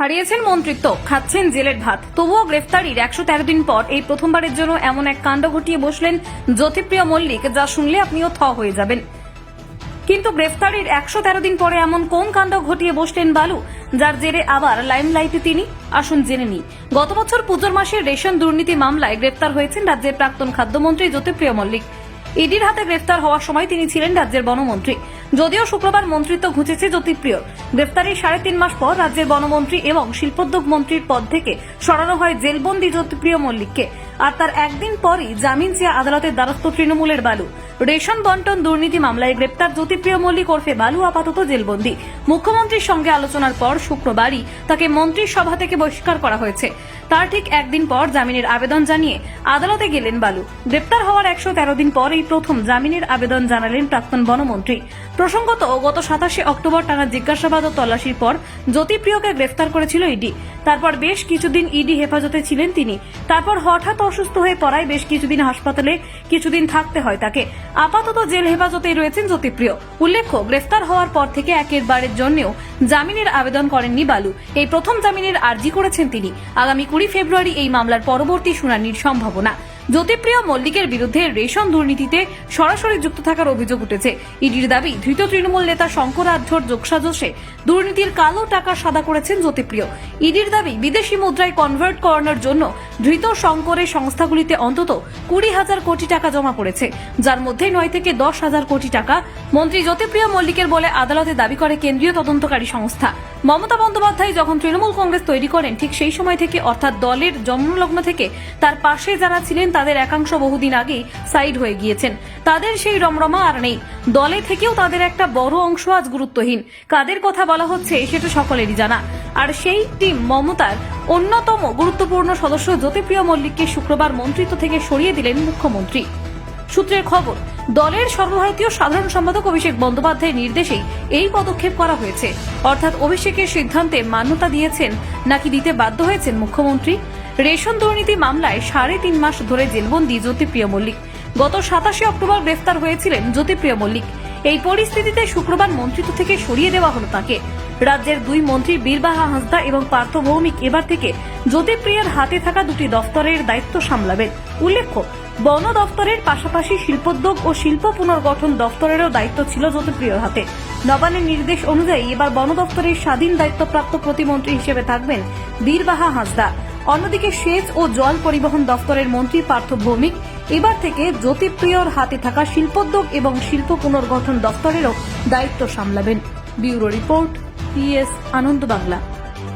হারিয়েছেন মন্ত্রিত্ব, খাচ্ছেন জেলের ভাত। তবুও গ্রেফতারির একশো তেরো দিন পর এই প্রথমবারের জন্য এমন এক কাণ্ড ঘটিয়ে বসলেন জ্যোতিপ্রিয় মল্লিক, যা শুনলে আপনিও থ হয়ে যাবেন। কিন্তু গ্রেফতারির একশো তেরো দিন পরে এমন কোন কাণ্ড ঘটিয়ে বসলেন বালু, যার জেরে আবার লাইমলাইটে তিনি? আসুন জেনে নি গত বছর পুজোর মাসের রেশন দুর্নীতি মামলায় গ্রেফতার হয়েছেন রাজ্যের প্রাক্তন খাদ্যমন্ত্রী জ্যোতিপ্রিয় মল্লিক। ইডির হাতে গ্রেফতার হওয়ার সময় তিনি ছিলেন রাজ্যের বনমন্ত্রী। যদিও শুক্রবার মন্ত্রিত্ব ঘুচেছে জ্যোতিপ্রিয় গ্রেফতারির সাড়ে তিন মাস পর রাজ্যের বনমন্ত্রী এবং শিল্পোদ্যোগ মন্ত্রীর পদ থেকে সরানো হয় জেলবন্দি জ্যোতিপ্রিয় মল্লিককে। আর তার একদিন পরই জামিন চেয়ে আদালতের দ্বারস্থ তৃণমূলের বালু। রেশন বন্টন দুর্নীতি মামলায় গ্রেপ্তার জ্যোতিপ্রিয় মল্লিক ওরফে বালু আপাতত জেলবন্দি। মুখ্যমন্ত্রীর সঙ্গে আলোচনার পর শুক্রবারই তাকে মন্ত্রির সভা থেকে বহিষ্কার করা হয়েছে। তার ঠিক একদিন পর জামিনের আবেদন জানিয়ে আদালতে গেলেন বালু। গ্রেপ্তার হওয়ার একশো তেরো দিন পর এই প্রথম জামিনের আবেদন জানালেন প্রাক্তন বনমন্ত্রী। প্রসঙ্গত, গত সাতাশে অক্টোবর টানা জিজ্ঞাসাবাদ ও তল্লাশির পর জ্যোতিপ্রিয়কে গ্রেফতার করেছিল ইডি। তারপর বেশ কিছুদিন ইডি হেফাজতে ছিলেন তিনি। তারপর হঠাৎ অসুস্থ হয়ে পড়ায় বেশ কিছুদিন হাসপাতালে কিছুদিন থাকতে হয় তাকে। আপাতত জেল হেফাজতেই রয়েছেন জ্যোতিপ্রিয়। উল্লেখ্য, গ্রেফতার হওয়ার পর থেকে একের বারের জন্যও জামিনের আবেদন করেননি বালু। এই প্রথম জামিনের আর্জি করেছেন তিনি। আগামী কুড়ি ফেব্রুয়ারি এই মামলার পরবর্তী শুনানির সম্ভাবনা। জ্যোতিপ্রিয় মল্লিকের বিরুদ্ধে রেশন দুর্নীতিতে সরাসরি যুক্ত থাকার অভিযোগ উঠেছে। ইডির দাবি, ধৃত তৃণমূল নেতা শঙ্কর আধ্যর যোগসাজশে দুর্নীতির কালো টাকা সাদা করেছেন জ্যোতিপ্রিয়। ইডির দাবি, বিদেশি মুদ্রায় কনভার্ট করানোর জন্য ধৃত শঙ্করের সংস্থাগুলিতে অন্তত কুড়ি হাজার কোটি টাকা জমা পড়েছে। যার মধ্যে নয় থেকে দশ হাজার কোটি টাকা মন্ত্রী জ্যোতিপ্রিয় মল্লিকের বলে আদালতে দাবি করে কেন্দ্রীয় তদন্তকারী সংস্থা। মমতা বন্দ্যোপাধ্যায় যখন তৃণমূল কংগ্রেস তৈরি করেন, ঠিক সেই সময় থেকে অর্থাৎ দলের জন্মলগ্ন থেকে তার পাশে যারা ছিলেন তাদের একাংশ বহুদিন আগেই সাইড হয়ে গিয়েছেন। তাদের সেই রমরমা আর নেই। দলে থেকেও তাদের একটা বড় অংশ আজ গুরুত্বহীন। কাদের কথা বলা হচ্ছে সেটা সকলেরই জানা। আর সেই টিম মমতার অন্যতম গুরুত্বপূর্ণ সদস্য জ্যোতিপ্রিয় মল্লিককে শুক্রবার মন্ত্রিত্ব থেকে সরিয়ে দিলেন মুখ্যমন্ত্রী। সূত্রের খবর, দলের সর্বভারতীয় সাধারণ সম্পাদক অভিষেক বন্দ্যোপাধ্যায়ের নির্দেশেই এই পদক্ষেপ করা হয়েছে। অর্থাৎ অভিষেকের সিদ্ধান্তে মান্যতা দিয়েছেন, নাকি দিতে বাধ্য হয়েছেন মুখ্যমন্ত্রী? রেশন দুর্নীতি মামলায় সাড়ে তিন মাস ধরে জেলবন্দি জ্যোতিপ্রিয় মল্লিক। গত সাতাশে অক্টোবর গ্রেফতার হয়েছিলেন জ্যোতিপ্রিয় মল্লিক। এই পরিস্থিতিতে শুক্রবার মন্ত্রিত্ব থেকে সরিয়ে দেওয়া হলো তাকে। রাজ্যের দুই মন্ত্রী বীরবাহা হাঁসদা এবং পার্থ ভৌমিক এবার থেকে জ্যোতিপ্রিয়ার হাতে থাকা দুটি দফতরের দায়িত্ব সামলাবেন। উল্লেখ্য, বন দফতরের পাশাপাশি শিল্পোদ্যোগ ও শিল্প পুনর্গঠন দফতরেরও দায়িত্ব ছিল জ্যোতিপ্রিয়র হাতে। নবানের নির্দেশ অনুযায়ী এবার বন দফতরের স্বাধীন দায়িত্বপ্রাপ্ত প্রতিমন্ত্রী হিসেবে থাকবেন বীরবাহা হাঁসদা। অন্যদিকে সেচ ও জল পরিবহন দফতরের মন্ত্রী পার্থ ভৌমিক এবার থেকে জ্যোতিপ্রিয়র হাতে থাকা শিল্পোদ্যোগ এবং শিল্প পুনর্গঠন দফতরেরও দায়িত্ব সামলাবেন। Bureau report, PS, Ananda Bangla.